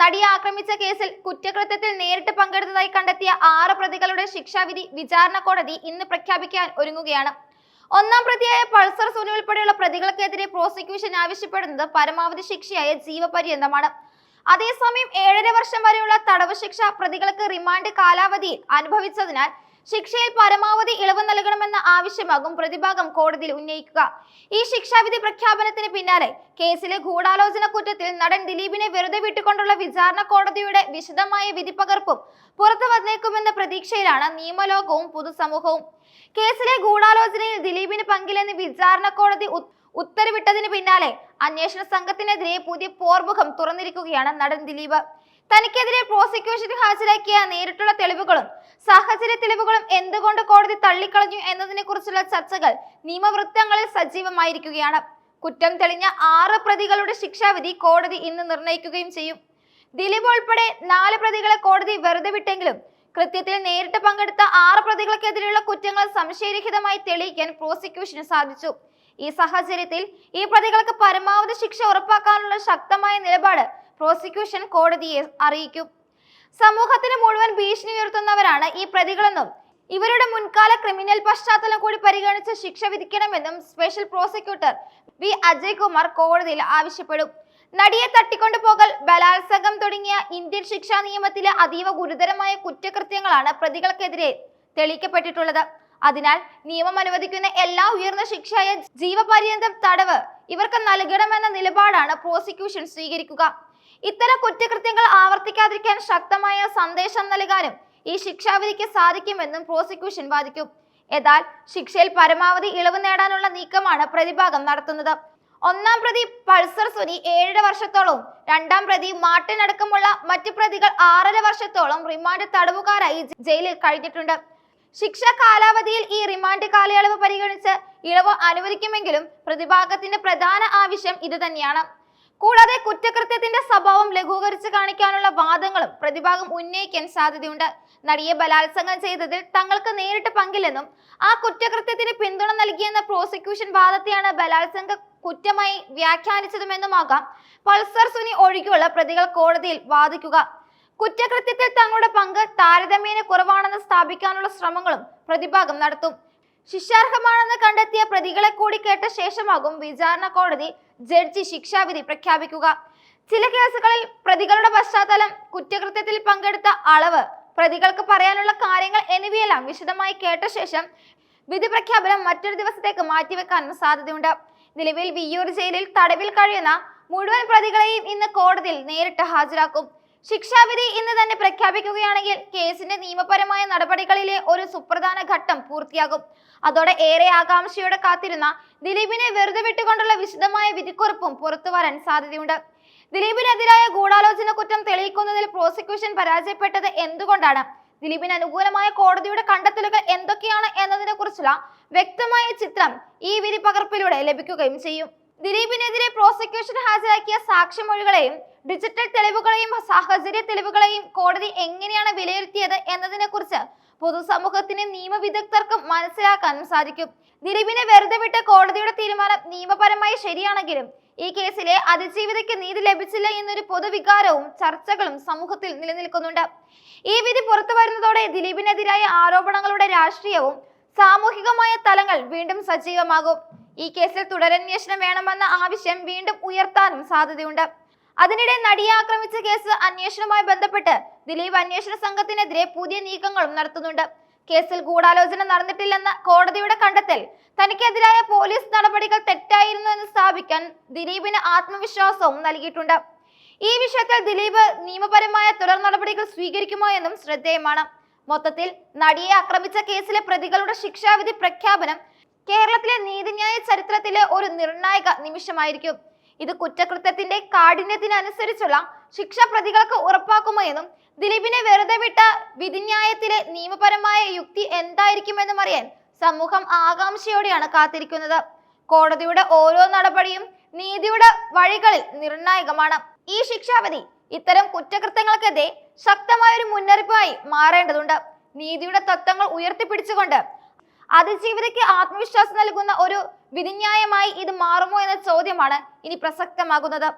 നടിയെ ആക്രമിച്ച കേസിൽ കുറ്റകൃത്യത്തിൽ നേരിട്ട് പങ്കെടുത്തതായി കണ്ടെത്തിയ ആറ് പ്രതികളുടെ ശിക്ഷാവിധി വിചാരണ കോടതി ഇന്ന് പ്രഖ്യാപിക്കാൻ ഒരുങ്ങുകയാണ്. ഒന്നാം പ്രതിയായ പൾസർ സുനി ഉൾപ്പെടെയുള്ള പ്രതികൾക്കെതിരെ പ്രോസിക്യൂഷൻ ആവശ്യപ്പെടുന്നത് പരമാവധി ശിക്ഷയായ ജീവപര്യന്തമാണ്. അതേസമയം ഏഴര വർഷം വരെയുള്ള തടവ് ശിക്ഷ പ്രതികൾക്ക് റിമാൻഡ് കാലാവധിയിൽ അനുഭവിച്ചതിനാൽ ശിക്ഷയിൽ പരമാവധി ഇളവ് നൽകണമെന്ന ആവശ്യമാകും പ്രതിഭാഗം കോടതിയിൽ ഉന്നയിക്കുക. ഈ ശിക്ഷാവിധി പ്രഖ്യാപനത്തിന് പിന്നാലെ കേസിലെ ഗൂഢാലോചന കുറ്റത്തിൽ നടൻ ദിലീപിനെ വെറുതെ വിട്ടുകൊണ്ടുള്ള വിചാരണ കോടതിയുടെ വിശദമായ വിധിപ്പകർപ്പും പുറത്തു വന്നേക്കുമെന്ന പ്രതീക്ഷയിലാണ് നിയമലോകവും പൊതുസമൂഹവും. കേസിലെ ഗൂഢാലോചനയിൽ ദിലീപിന് പങ്കില്ലെന്ന് വിചാരണ കോടതി ഉത്തരവിട്ടതിന് പിന്നാലെ അന്വേഷണ സംഘത്തിനെതിരെ പുതിയ പോർമുഖം തുറന്നിരിക്കുകയാണ് നടൻ ദിലീപ്. തനിക്കെതിരെ പ്രോസിക്യൂഷന് ഹാജരാക്കിയ നേരിട്ടുള്ള തെളിവുകളും സാഹചര്യ തെളിവുകളും എന്തുകൊണ്ട് കോടതി തള്ളിക്കളഞ്ഞു എന്നതിനെ കുറിച്ചുള്ള ചർച്ചകൾ നിയമവൃത്തങ്ങളിൽ സജീവമായിരിക്കുകയാണ്. കുറ്റം തെളിഞ്ഞ ആറ് പ്രതികളുടെ ശിക്ഷാവിധി കോടതി ഇന്ന് നിർണയിക്കുകയും ചെയ്യും. ദിലീപ് ഉൾപ്പെടെ നാല് പ്രതികളെ കോടതി വെറുതെ വിട്ടെങ്കിലും കൃത്യത്തിൽ നേരിട്ട് പങ്കെടുത്ത ആറ് പ്രതികൾക്കെതിരെയുള്ള കുറ്റങ്ങൾ സംശയരഹിതമായി തെളിയിക്കാൻ പ്രോസിക്യൂഷന് സാധിച്ചു. ഈ സാഹചര്യത്തിൽ ഈ പ്രതികൾക്ക് പരമാവധി ശിക്ഷ ഉറപ്പാക്കാനുള്ള ശക്തമായ നിലപാട് പ്രോസിക്യൂഷൻ കോടതിയെ അറിയിക്കും. സമൂഹത്തിന് മുഴുവൻ ഭീഷണി ഉയർത്തുന്നവരാണ് ഈ പ്രതികളെന്നും ഇവരുടെ മുൻകാല ക്രിമിനൽ പശ്ചാത്തലം കൂടി പരിഗണിച്ച് ശിക്ഷ വിധിക്കണമെന്നും special prosecutor V. Ajay Kumar കോടതിയിൽ ആവശ്യപ്പെടും. നടിയെ തട്ടിക്കൊണ്ടുപോകൽ ബലാത്സംഗം തുടങ്ങിയ ഇന്ത്യൻ ശിക്ഷാ നിയമത്തിലെ അതീവ ഗുരുതരമായ കുറ്റകൃത്യങ്ങളാണ് പ്രതികൾക്കെതിരെ തെളിയിക്കപ്പെട്ടിട്ടുള്ളത്. അതിനാൽ നിയമം അനുവദിക്കുന്ന എല്ലാ ഉയർന്ന ശിക്ഷയായ ജീവപര്യന്തം തടവ് ഇവർക്ക് നൽകണമെന്ന നിലപാടാണ് പ്രോസിക്യൂഷൻ സ്വീകരിക്കുക. ഇത്തരം കുറ്റകൃത്യങ്ങൾ ആവർത്തിക്കാതിരിക്കാൻ ശക്തമായ സന്ദേശം നൽകാനും ഈ ശിക്ഷാവിധിക്ക് സാധിക്കുമെന്നും പ്രോസിക്യൂഷൻ വാദിക്കും. എന്നാൽ ശിക്ഷയിൽ പരമാവധി ഇളവ് നേടാനുള്ള നീക്കമാണ് പ്രതിഭാഗം നടത്തുന്നത്. ഒന്നാം പ്രതി പൾസർ സുനി ഏഴര വർഷത്തോളവും രണ്ടാം പ്രതി മാർട്ടിൻ അടക്കമുള്ള മറ്റു പ്രതികൾ ആറര വർഷത്തോളം റിമാൻഡ് തടവുകാരായി ജയിലിൽ കഴിഞ്ഞിട്ടുണ്ട്. ശിക്ഷ കാലാവധിയിൽ ഈ റിമാൻഡ് കാലയളവ് പരിഗണിച്ച് ഇളവ് അനുവദിക്കുമെങ്കിലും പ്രതിഭാഗത്തിന്റെ പ്രധാന ആവശ്യം ഇത് തന്നെയാണ്. കൂടാതെ കുറ്റകൃത്യത്തിന്റെ സ്വഭാവം ലഘൂകരിച്ച് കാണിക്കാനുള്ള വാദങ്ങളും പ്രതിഭാഗം ഉന്നയിക്കാൻ സാധ്യതയുണ്ട്. നടിയെ ബലാത്സംഗം ചെയ്തതിൽ തങ്ങൾക്ക് നേരിട്ട് പങ്കില്ലെന്നും ആ കുറ്റകൃത്യത്തിന് പിന്തുണ നൽകിയെന്ന പ്രോസിക്യൂഷൻ വാദത്തെയാണ് ബലാത്സംഗ കുറ്റമായി വ്യാഖ്യാനിച്ചതുമെന്നുമാകാം. പൾസർ സുനി ഒഴികെയുള്ള പ്രതികൾ കോടതിയിൽ വാദിക്കുക. കുറ്റകൃത്യത്തിൽ തങ്ങളുടെ പങ്ക് താരതമ്യേന കുറവാണെന്ന് സ്ഥാപിക്കാനുള്ള ശ്രമങ്ങളും പ്രതിഭാഗം നടത്തും. ശിക്ഷാർഹമാണെന്ന് കണ്ടെത്തിയ പ്രതികളെ കൂടി കേട്ട ശേഷമാകും വിചാരണ കോടതി ജഡ്ജി ശിക്ഷാവിധി പ്രഖ്യാപിക്കുക. ചില കേസുകളിൽ പ്രതികളുടെ പശ്ചാത്തലം കുറ്റകൃത്യത്തിൽ പങ്കെടുത്ത അളവ് പ്രതികൾക്ക് പറയാനുള്ള കാര്യങ്ങൾ എന്നിവയെല്ലാം വിശദമായി കേട്ട ശേഷം വിധി പ്രഖ്യാപനം മറ്റൊരു ദിവസത്തേക്ക് മാറ്റിവെക്കാനും സാധ്യതയുണ്ട്. നിലവിൽ വിയ്യൂർ ജയിലിൽ തടവിൽ കഴിയുന്ന മുഴുവൻ പ്രതികളെയും ഇന്ന് കോടതിയിൽ നേരിട്ട് ഹാജരാക്കും. ശിക്ഷാവിധി ഇന്ന് തന്നെ പ്രഖ്യാപിക്കുകയാണെങ്കിൽ കേസിന്റെ നിയമപരമായ നടപടികളിലെ ഒരു സുപ്രധാന ഘട്ടം പൂർത്തിയാകും. അതോടെ ഏറെ ആകാംക്ഷയോടെ കാത്തിരുന്ന ദിലീപിനെ വെറുതെ വിട്ടുകൊണ്ടുള്ള വിശദമായ വിധിക്കുറിപ്പും പുറത്തു വരാൻ സാധ്യതയുണ്ട്. ദിലീപിനെതിരായ ഗൂഢാലോചന കുറ്റം തെളിയിക്കുന്നതിൽ പ്രോസിക്യൂഷൻ പരാജയപ്പെട്ടത് എന്തുകൊണ്ടാണ്? ദിലീപിന് അനുകൂലമായ കോടതിയുടെ കണ്ടെത്തലുകൾ എന്തൊക്കെയാണ് എന്നതിനെ കുറിച്ചുള്ള വ്യക്തമായ ചിത്രം ഈ വിധി പകർപ്പിലൂടെ ലഭിക്കുകയും ചെയ്യും. ദിലീപിനെതിരെ പ്രോസിക്യൂഷൻ ഹാജരാക്കിയ സാക്ഷിമൊഴികളെയും ഡിജിറ്റൽ തെളിവുകളെയും സാഹചര്യ തെളിവുകളെയും കോടതി എങ്ങനെയാണ് വിലയിരുത്തിയത് എന്നതിനെ കുറിച്ച് പൊതുസമൂഹത്തിന് നിയമവിദഗ്ധർക്കും മനസ്സിലാക്കാനും സാധിക്കും. ദിലീപിനെ വെറുതെ വിട്ട കോടതിയുടെ തീരുമാനം നിയമപരമായി ശരിയാണെങ്കിലും ഈ കേസിലെ അതിജീവിതയ്ക്ക് നീതി ലഭിച്ചില്ല എന്നൊരു പൊതുവികാരവും ചർച്ചകളും സമൂഹത്തിൽ നിലനിൽക്കുന്നുണ്ട്. ഈ വിധി പുറത്തു വരുന്നതോടെ ദിലീപിനെതിരായ ആരോപണങ്ങളുടെ രാഷ്ട്രീയവും സാമൂഹികമായ തലങ്ങൾ വീണ്ടും സജീവമാകും. ഈ കേസിൽ തുടരന്വേഷണം വേണമെന്ന ആവശ്യം വീണ്ടും ഉയർത്താനും സാധ്യതയുണ്ട്. അതിനിടെ നടിയെ ആക്രമിച്ച കേസ് അന്വേഷണവുമായി ബന്ധപ്പെട്ട് ദിലീപ് അന്വേഷണ സംഘത്തിനെതിരെ പുതിയ നീക്കങ്ങളും നടത്തുന്നുണ്ട്. കേസിൽ ഗൂഢാലോചന നടന്നിട്ടില്ലെന്ന കോടതിയുടെ കണ്ടെത്തൽ തനിക്കെതിരായ പോലീസ് നടപടികൾ തെറ്റായിരുന്നു എന്ന് സ്ഥാപിക്കാൻ ദിലീപിന് ആത്മവിശ്വാസവും നൽകിയിട്ടുണ്ട്. ഈ വിഷയത്തിൽ ദിലീപ് നിയമപരമായ തുടർ നടപടികൾ സ്വീകരിക്കുമോ എന്നും ശ്രദ്ധേയമാണ്. മൊത്തത്തിൽ നടിയെ ആക്രമിച്ച കേസിലെ പ്രതികളുടെ ശിക്ഷാവിധി പ്രഖ്യാപനം കേരളത്തിലെ നീതിന്യായ ചരിത്രത്തിലെ ഒരു നിർണായക നിമിഷമായിരിക്കും. ഇത് കുറ്റകൃത്യത്തിന്റെ കാഠിന്യത്തിനനുസരിച്ചുള്ള ശിക്ഷ പ്രതികൾക്ക് ഉറപ്പാക്കുമോ എന്നും ദിലീപിനെ വെറുതെ വിട്ട വിധിന്യായത്തിലെ നിയമപരമായ യുക്തി എന്തായിരിക്കുമെന്നും അറിയാൻ സമൂഹം ആകാംക്ഷയോടെയാണ് കാത്തിരിക്കുന്നത്. കോടതിയുടെ ഓരോ നടപടിയും നീതിയുടെ വഴികളിൽ നിർണായകമാണ്. ഈ ശിക്ഷാവിധി ഇത്തരം കുറ്റകൃത്യങ്ങൾക്കെതിരെ ശക്തമായ ഒരു മുന്നറിയിപ്പായി മാറേണ്ടതുണ്ട്. നീതിയുടെ തത്വങ്ങൾ ഉയർത്തിപ്പിടിച്ചുകൊണ്ട് അതിജീവിതയ്ക്ക് ആത്മവിശ്വാസം നൽകുന്ന ഒരു വിധിന്യായമായി ഇത് മാറുമോ എന്ന ചോദ്യമാണ് ഇനി പ്രസക്തമാകുന്നത്.